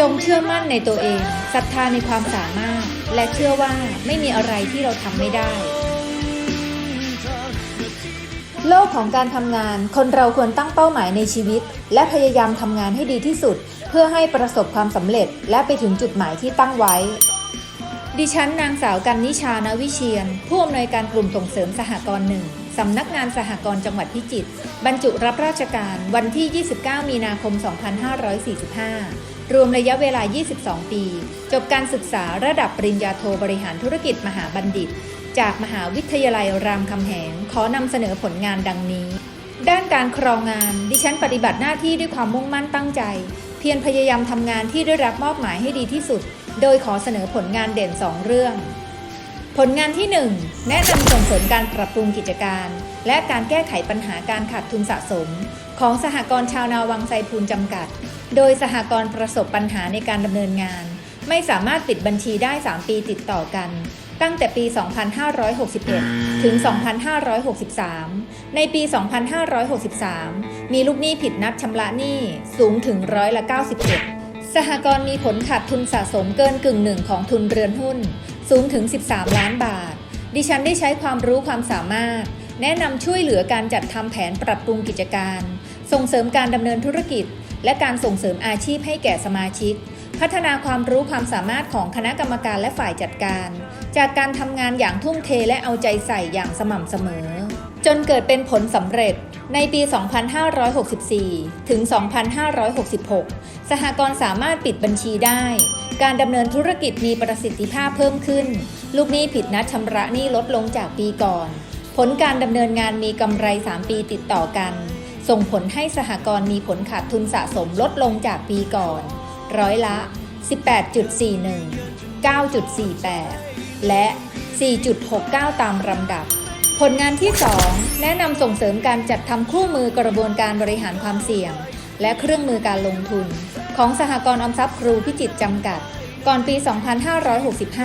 จงเชื่อมั่นในตัวเองศรัทธาในความสามารถ และเชื่อว่าไม่มีอะไรที่เราทำไม่ได้ โลกของการทำงาน คนเราควรตั้งเป้าหมายในชีวิต และพยายามทำงานให้ดีที่สุด เพื่อให้ประสบความสำเร็จ และไปถึงจุดหมายที่ตั้งไว้ดิฉันนางสาวกันนิชานวิเชียน ผู้อำนวยการกลุ่มส่งเสริมสหกรณ์หนึ่ง สำนักงานสหกรณ์จังหวัดพิจิตรบรรจุรับราชการวันที่ 29 มีนาคม 2545 รวมระยะเวลา 22 ปี จบการศึกษาระดับปริญญาโทบริหารธุรกิจมหาบัณฑิต จากมหาวิทยาลัยรามคำแหง ขอนำเสนอผลงานดังนี้ ด้านการครองงาน ดิฉันปฏิบัติหน้าที่ด้วยความมุ่งมั่นตั้งใจ เพียรพยายามทำงานที่ได้รับมอบหมายให้ดีที่สุด โดยขอเสนอผลงานเด่น 2 เรื่อง ผลงานที่ 1 แนะนำส่งเสริมการปรับปรุงกิจการ และการแก้ไขปัญหาการขาดทุนสะสม ของสหกรณ์ชาวนาวังไซพูนจำกัด โดยสหกรณ์ประสบปัญหาในการดำเนินงาน ไม่สามารถปิดบัญชีได้ 3 ปีติดต่อกัน ตั้งแต่ปี 2561 ถึง 2563 ในปี 2563 มีลูกหนี้ผิดนัดชำระหนี้สูงถึงร้อยละ 91 สหกรณ์มีผลขาดทุนสะสมเกินกึ่งหนึ่งของทุนเรือนหุ้น สูงถึง 13 ล้านบาท ดิฉันได้ใช้ความรู้ความสามารถ แนะนำช่วยเหลือการจัดทำแผนปรับปรุงกิจการ ส่งเสริมการดำเนินธุรกิจ และการส่งเสริมอาชีพให้แก่สมาชิก พัฒนาความรู้ความสามารถของคณะกรรมการและฝ่ายจัดการ จากการทำงานอย่างทุ่มเทและเอาใจใส่อย่างสม่ำเสมอ จนเกิดเป็นผลสำเร็จในปี 2564 ถึง 2566 สหกรณ์สามารถปิดบัญชีได้ การดำเนินธุรกิจมีประสิทธิภาพเพิ่มขึ้น ลูกหนี้ผิดนัดชำระหนี้ลดลงจากปีก่อน ผลการดำเนินงานมีกำไร 3 ปีติดต่อกัน ส่งผลให้สหกรณ์มีผลขาดทุนสะสมลดลงจากปีก่อน ร้อยละ 18.41 9.48 และ 4.69 ตามลำดับ ผลงานที่ 2 แนะนำส่งเสริมการจัดทำคู่มือกระบวนการบริหารความเสี่ยง และเครื่องมือการลงทุน ของสหกรณ์ออมทรัพย์ครูพิจิตรจำกัด ก่อนปี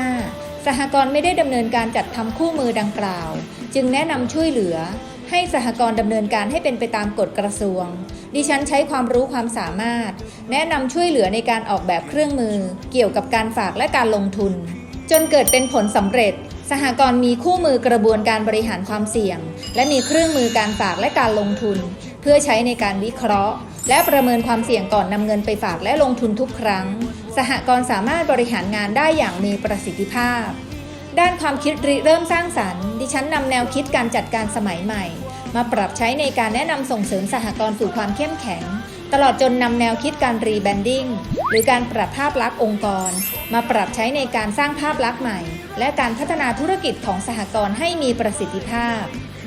2565 สหกรณ์ไม่ได้ดำเนินการจัดทำคู่มือดังกล่าว จึงแนะนำช่วยเหลือ ให้สหกรณ์ดำเนินการให้เป็นไปตามกฎกระทรวง ดิฉันใช้ความรู้ความสามารถ แนะนำช่วยเหลือในการออกแบบเครื่องมือ เกี่ยวกับการฝากและการลงทุน จนเกิดเป็นผลสำเร็จ สหกรณ์มีคู่มือกระบวนการบริหารความเสี่ยง และมีเครื่องมือการฝากและการลงทุน เพื่อใช้ในการวิเคราะห์ และประเมินความเสี่ยงก่อนนำเงินไปฝากและลงทุนทุกครั้ง สหกรณ์สามารถบริหารงานได้อย่างมีประสิทธิภาพ ด้านความคิดริเริ่มสร้างสรรค์ ดิฉันนำแนวคิดการจัดการสมัยใหม่ มาปรับใช้ในการแนะนำส่งเสริมสหกรณ์สู่ความเข้มแข็งตลอดจนนำแนวคิดการรีแบรนดิ้งหรือการปรับภาพลักษณ์องค์กร มาปรับใช้ในการสร้างภาพลักษณ์ใหม่ และการพัฒนาธุรกิจของสหกรณ์ให้มีประสิทธิภาพ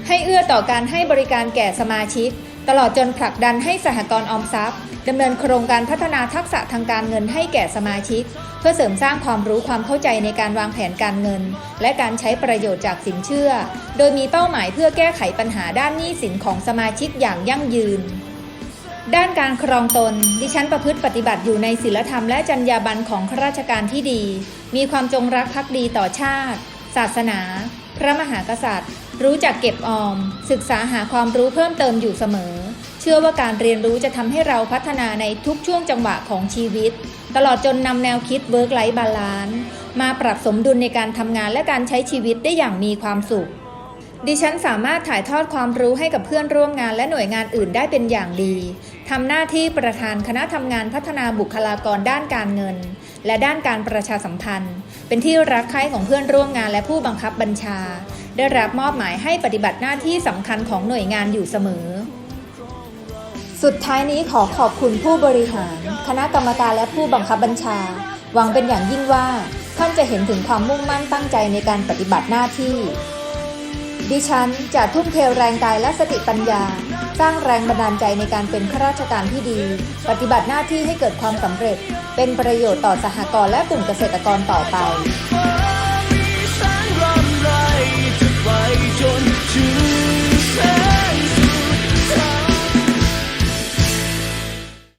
ให้เอื้อต่อการให้บริการแก่สมาชิก ตลอดจนผลักดันให้สหกรณ์ออมทรัพย์ดำเนินโครงการพัฒนาทักษะทางการเงินให้แก่สมาชิก เพื่อเสริมสร้างความรู้ความเข้าใจในการวางแผนการเงิน และการใช้ประโยชน์จากสินเชื่อ โดยมีเป้าหมายเพื่อแก้ไขปัญหาด้านหนี้สินของสมาชิกอย่างยั่งยืน ด้านการครองตน ดิฉันประพฤติปฏิบัติอยู่ในศีลธรรมและจรรยาบรรณของข้าราชการที่ดี มีความจงรักภักดีต่อชาติ ศาสนา พระมหากษัตริย์ รู้จักเก็บออม ศึกษาหาความรู้เพิ่มเติมอยู่เสมอ เชื่อว่าการเรียนรู้จะทำให้เราพัฒนาในทุกช่วงจังหวะของชีวิต ตลอดจนนำแนวคิด Work Life Balance มาปรับสมดุลในการทำงานและการใช้ชีวิตได้อย่างมีความสุข ดิฉันสามารถถ่ายทอดความรู้ให้กับเพื่อนร่วมงานและหน่วยงานอื่นได้เป็นอย่างดี ทำหน้าที่ประธานคณะทำงานพัฒนาบุคลากรด้านการเงิน และด้านการประชาสัมพันธ์ เป็นที่รักใคร่ของเพื่อนร่วมงานและผู้บังคับบัญชา ได้รับมอบหมายให้ปฏิบัติหน้าที่สำคัญของหน่วยงานอยู่เสมอ สุดท้ายนี้ขอขอบคุณผู้บริหาร คณะกรรมการและผู้บังคับบัญชา หวังเป็นอย่างยิ่งว่าท่านจะเห็นถึงความมุ่งมั่นตั้งใจในการปฏิบัติหน้าที่ ดิฉันจะทุ่มเทแรงกายและสติปัญญา สร้างแรงบันดาลใจในการเป็นข้าราชการที่ดี ปฏิบัติหน้าที่ให้เกิดความสำเร็จ เป็นประโยชน์ต่อสหกรณ์และกลุ่มเกษตรกรต่อไปไป